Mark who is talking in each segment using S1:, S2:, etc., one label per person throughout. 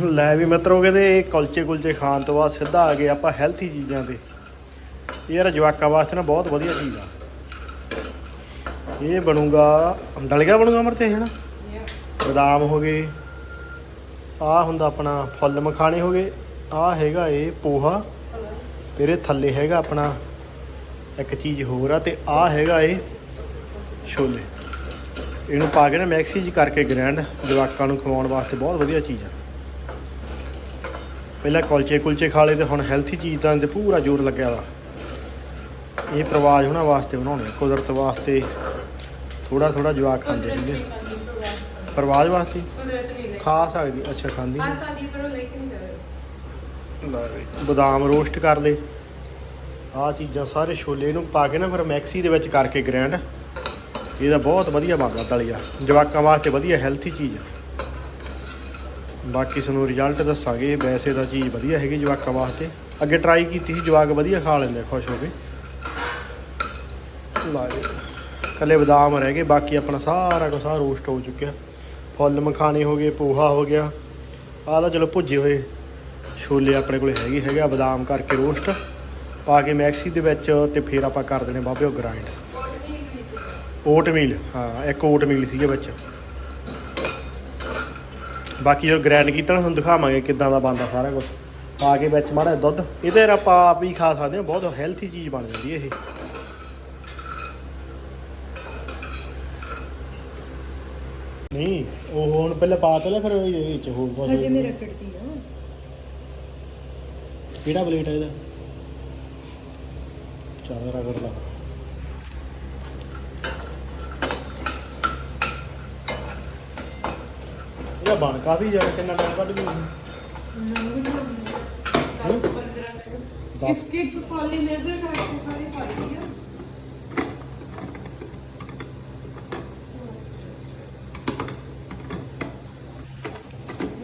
S1: ਲੈ ਵੀ ਮਿੱਤਰੋ ਕਹਿੰਦੇ ਕੁਲਚੇ ਕੁਲਚੇ ਖਾਣ ਤੋਂ ਬਾਅਦ ਸਿੱਧਾ ਆ ਗਏ ਆਪਾਂ ਹੈਲਥੀ ਚੀਜ਼ਾਂ ਤੇ। ਇਹ ਯਾਰ ਜਵਾਕਾਂ ਵਾਸਤੇ ਨਾ ਬਹੁਤ ਵਧੀਆ ਚੀਜ਼ ਆ। ਇਹ ਬਣੂਗਾ ਦਲਗਾ ਬਣੂਗਾ ਅਮਰ ਹੈ ਨਾ ਬਦਾਮ ਹੋ ਗਏ ਆ ਹੁੰਦਾ ਆਪਣਾ ਫੁੱਲ ਮਖਾਣੇ ਹੋ ਗਏ ਆ ਹੈਗਾ ਇਹ ਪੋਹਾ ਤੇਰੇ ਥੱਲੇ ਹੈਗਾ ਆਪਣਾ ਇੱਕ ਚੀਜ਼ ਹੋਰ ਆ ਤੇ ਆ ਹੈਗਾ ਇਹ ਛੋਲੇ। ਇਹਨੂੰ ਪਾ ਕੇ ਨਾ ਮੈਕਸੀ ਚ ਕਰਕੇ ਗ੍ਰੈਂਡ ਜਵਾਕਾਂ ਨੂੰ ਖਵਾਉਣ ਵਾਸਤੇ ਬਹੁਤ ਵਧੀਆ ਚੀਜ਼ ਆ। ਪਹਿਲਾਂ ਕੁਲਚੇ ਕੁਲਚੇ ਖਾ ਲਏ ਤੇ ਹੁਣ ਹੈਲਥੀ ਚੀਜ਼ ਤਾਂ ਤੇ ਪੂਰਾ ਜ਼ੋਰ ਲੱਗਿਆ ਵਾ। ਇਹ ਪ੍ਰਵਾਜ ਉਹਨਾਂ ਵਾਸਤੇ ਬਣਾਉਣੇ ਆ, ਕੁਦਰਤ ਵਾਸਤੇ ਥੋੜਾ ਥੋੜਾ ਜਵਾਕ ਖਾਂਦੇ ਰਹਿੰਦੇ ਪ੍ਰਵਾਜ ਵਾਸਤੇ?
S2: ਲੈ
S1: ਖਾ ਸਕਦੀ ਅੱਛਾ ਖਾਂਦੀ
S2: ਆ ਸਾਡੀ ਪਰ ਲੇਕਿਨ ਜਾਓ
S1: ਲੈ ਬਈ, ਬਦਾਮ ਰੋਸਟ ਕਰ ਲਏ। ਆਹ ਚੀਜ਼ਾਂ ਸਾਰੇ ਛੋਲੇ ਨੂੰ ਪਾ ਕੇ ਨਾ ਫਿਰ ਮੈਕਸੀ ਦੇ ਵਿੱਚ ਕਰਕੇ ਗ੍ਰੈਂਡ। ਇਹਦਾ ਬਹੁਤ ਵਧੀਆ ਬਣਦਾ ਦਲੀਆ ਜਵਾਕਾਂ ਵਾਸਤੇ ਵਧੀਆ ਹੈਲਥੀ ਚੀਜ਼ ਆ। ਬਾਕੀ ਸਾਨੂੰ ਰਿਜ਼ਲਟ ਦੱਸਾਂਗੇ, ਵੈਸੇ ਤਾਂ ਚੀਜ਼ ਵਧੀਆ ਹੈਗੀ ਜਵਾਕਾਂ ਵਾਸਤੇ। ਅੱਗੇ ਟਰਾਈ ਕੀਤੀ ਸੀ, ਜਵਾਕ ਵਧੀਆ ਖਾ ਲੈਂਦੇ ਖੁਸ਼ ਹੋ ਕੇ। ਲਾ ਜੀ ਕੱਲੇ ਬਦਾਮ ਰਹਿ ਗਏ, ਬਾਕੀ ਆਪਣਾ ਸਾਰਾ ਕੁਝ ਸਾਰਾ ਰੋਸਟ ਹੋ ਚੁੱਕਿਆ। ਫੁੱਲ ਮਖਾਣੇ ਹੋ ਗਏ, ਪੋਹਾ ਹੋ ਗਿਆ। ਆਹ ਤਾਂ ਚਲੋ ਭੁੱਜੇ ਹੋਏ ਛੋਲੇ ਆਪਣੇ ਕੋਲੇ ਹੈਗੇ ਹੈਗੇ ਆ, ਬਦਾਮ ਕਰਕੇ ਰੋਸਟ ਪਾ ਕੇ ਮੈਕਸੀ ਦੇ ਵਿੱਚ ਤੇ ਫਿਰ ਆਪਾਂ ਕਰ ਦੇਣੇ ਬਾਬੇ ਉਹ ਗ੍ਰਾਈਂਡ ਓਟ ਮੀਲ ਹਾਂ, ਇੱਕ ਓਟ ਮੀਲ ਸੀਗੇ ਵਿੱਚ। ਬਾਕੀ ਜੋ ਗ੍ਰਾਈਂਡ ਕੀਤਾ ਨਾ ਤੁਹਾਨੂੰ ਦਿਖਾਵਾਂਗੇ ਕਿੱਦਾਂ ਦਾ ਬਣਦਾ ਸਾਰਾ ਕੁਝ ਪਾ ਕੇ ਵਿੱਚ ਮਾੜਾ ਦੁੱਧ। ਇਹਦੇ ਨਾਲ ਆਪਾਂ ਆਪ ਹੀ ਖਾ ਸਕਦੇ ਹਾਂ ਬਹੁਤ ਹੈਲਥੀ ਚੀਜ਼ ਬਣ ਜਾਂਦੀ ਹੈ ਇਹ। ਨਹੀਂ ਉਹ ਹੁਣ ਪਹਿਲਾਂ ਪਾ ਤਾ ਲੈ ਫਿਰ ਇਹਦੇ ਵਿੱਚ ਹੋਰ ਕੁਛ
S2: ਹਜੇ ਮੇਰਾ ਕੱਟਦੀ ਆ।
S1: ਕਿਹੜਾ ਪਲੇਟ ਹੈ ਇਹਦਾ? ਚਾਰ ਰਗੜ ਲਾ। ਬਣ ਕਾਫੀ ਜ਼ਿਆਦਾ ਕਿੰਨਾ ਟਾਈਮ ਕੱਢ ਗਈ
S2: ਦਸ। 15 ਇੱਕ ਇੱਕ ਪਾਲੀ ਮੇਜ਼ਰ ਕਰਕੇ ਸਾਰੀ ਪਾ ਲਈ ਆ।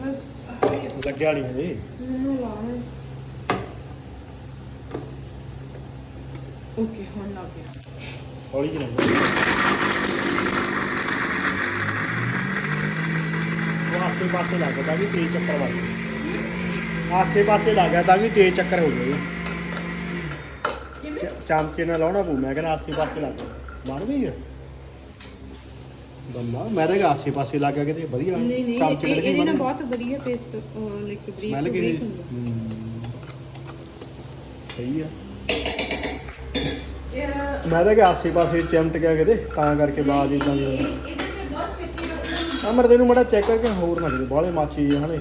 S2: ਬਸ ਆਹ
S1: ਲੱਗਿਆ ਨਹੀਂ ਹਜੇ।
S2: ਮੈਨੂੰ ਲਾਣਾ ਓਕੇ ਹੁਣ ਲੱਗ ਗਿਆ।
S1: ਹੌਲੀ ਜਿਹੀ ਲੱਗਦਾ ਉਹ ਆਸੇ ਪਾਸੇ ਲੱਗਦਾ ਵੀ ਤੇਜ਼ ਚੱਕਰ ਗਏ ਆਸੇ ਪਾਸੇ ਲੱਗ ਗਿਆ ਤਾਂ ਵੀ ਤੇਜ਼ ਚੱਕਰ ਹੋ
S2: ਕਿਵੇਂ?
S1: ਚਮਚੇ ਨਾਲ ਲਾਉਣਾ ਪਊ ਮੈਂ ਕਹਿੰਦਾ ਆਸੇ ਪਾਸੇ ਲੱਗ ਗਿਆ। ਬਣ ਗਈ ਹੈ ਬੰਦਾ ਮੈਂ ਤਾਂ ਆਸੇ ਪਾਸੇ ਲੱਗ ਗਿਆ ਕਿਤੇ ਵਧੀਆ।
S2: ਨਹੀਂ ਨਹੀਂ
S1: ਨਾਲ
S2: ਇਹਦੇ ਨਾਲ
S1: ਬਣ?
S2: ਬਹੁਤ ਵਧੀਆ ਪੇਸਟ ਲਾਈਕ ਬਰੀਕ
S1: ਸਮੈਲ। ਸਹੀ ਆ। ਮੈਂ ਤਾਂ ਕਿਹਾ ਆਸੇ ਪਾਸੇ ਚਮਟ ਗਿਆ ਕਿਤੇ ਤਾਂ ਕਰਕੇ ਬਾਜ ਇਦਾਂ ਦੀ
S2: ਇਹਦੇ ਤੇ ਬਹੁਤ ਛੇਤੀ ਲੱਗਦਾ
S1: ਅਮਰ ਤੈਨੂੰ ਮੜਾ ਚੈੱਕ ਕਰਕੇ ਹੋਰ ਨਾ ਕਿਤੇ ਬਾਹਲੇ ਮਾਚੀ ਜਿਹੇ ਹਨ ਇਹ।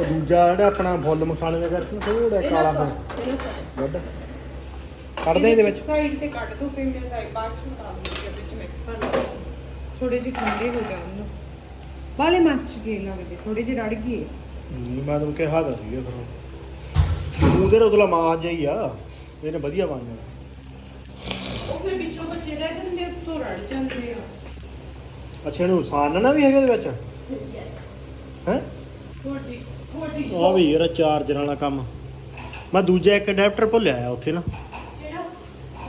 S1: ਉਹ ਦੂਜਾ ਜਿਹੜਾ ਆਪਣਾ ਫੁੱਲ ਮਖਾਣੇ ਦਾ ਕਰਕੇ ਥੋੜਾ ਕਾਲਾ ਹੋ। ਗੁੱਡ ਕੱਢਦੇ ਇਹਦੇ ਵਿੱਚ।
S2: ਸਾਈਡ ਤੇ ਕੱਢ ਦੋ ਫਿਰ ਮੈਂ ਸਾਈਡ ਬਾਅਦ ਚ ਉਤਾਰ ਦੂੰਗੀ ਇਹਦੇ ਚ ਮਿਕਸ ਕਰ ਲਵਾਂਗੀ ਥੋੜੇ ਜਿਹੇ ਠੰਡੇ ਹੋ ਜਾਣ ਬਾਲੇ ਮੱਚ ਗਏ ਲੱਗਦੇ ਥੋੜੇ ਜਿਹੇ ਰੜ ਗਏ।
S1: ਹੂੰ, ਮੈਂ ਤੁਹਾਨੂੰ ਕਿਹਾ ਤਾਂ ਸੀਗਾ ਫਿਰ। ਉਹਦੇ ਉਤਲਾ ਮਾਸ ਜਾਈ ਆ ਇਹਨੇ ਵਧੀਆ ਬਣ ਜਾਣਾ।
S2: ਉਹ ਫਿਰ ਵਿੱਚੋਂ ਬੱਚੇ ਰਹਿ ਜਾਂਦੇ ਉੱਤੋਂ ਰੜ ਜਾਂਦੇ ਆ।
S1: ਅੱਛਾ ਇਹਨੂੰ ਸਾਨਣਾ ਵੀ ਹੈਗਾ ਇਹਦੇ ਵਿੱਚ? ਹੈ?
S2: ਥੋੜੀ ਥੋੜੀ
S1: ਆ ਵੀ ਇਹਦਾ ਚਾਰਜਰ ਵਾਲਾ ਕੰਮ। ਮੈਂ ਦੂਜਾ ਇੱਕ ਅਡਾਪਟਰ ਭੁੱਲਿਆ ਆ ਉੱਥੇ ਨਾ।
S2: ਕਿਹੜਾ?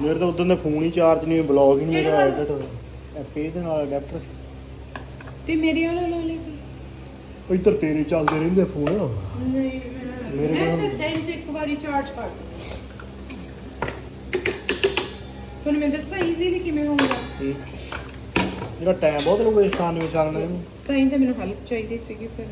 S1: ਮੇਰੇ ਤਾਂ ਉਦੋਂ ਦਾ ਫੋਨ ਹੀ ਚਾਰਜ ਨਹੀਂ ਬਲੌਗ ਹੀ ਨਹੀਂ ਮੇਰਾ ਐਡਿਟ ਹੋਇਆ ਇੱਕ ਇਹਦੇ ਨਾਲ ਅਡਾਪਟਰ ਸੀ?
S2: ਤੇ ਮੇਰੇ ਵਾਲਾ ਲਾ ਲੈ
S1: ਇੱਧਰ ਤੇਰੇ ਚੱਲਦੇ ਰਹਿੰਦੇ ਫੋਨ।
S2: ਨਹੀਂ
S1: ਮੇਰੇ
S2: ਮੈਂ
S1: ਕੋਲ-
S2: ਤਾਂ ਦਿਨ ਚ ਇੱਕ ਵਾਰੀ ਚਾਰਜ ਕਰ ਤੁਹਾਨੂੰ ਮੈਂ ਦੱਸਾਂ ਈਜ਼ੀ ਵੀ ਕਿਵੇਂ ਹੋਊਗਾ
S1: ਜਿਹੜਾ ਟਾਈਮ ਬਹੁਤ ਲੱਗੂਗਾ ਇਸ ਖਾਨ ਵਿੱਚ ਚੱਲਣਾ ਇਹਨੂੰ
S2: ਤਾਂ ਹੀ ਤਾਂ ਮੈਨੂੰ ਹੈਲਪ ਚਾਹੀਦੀ ਸੀਗੀ ਫਿਰ।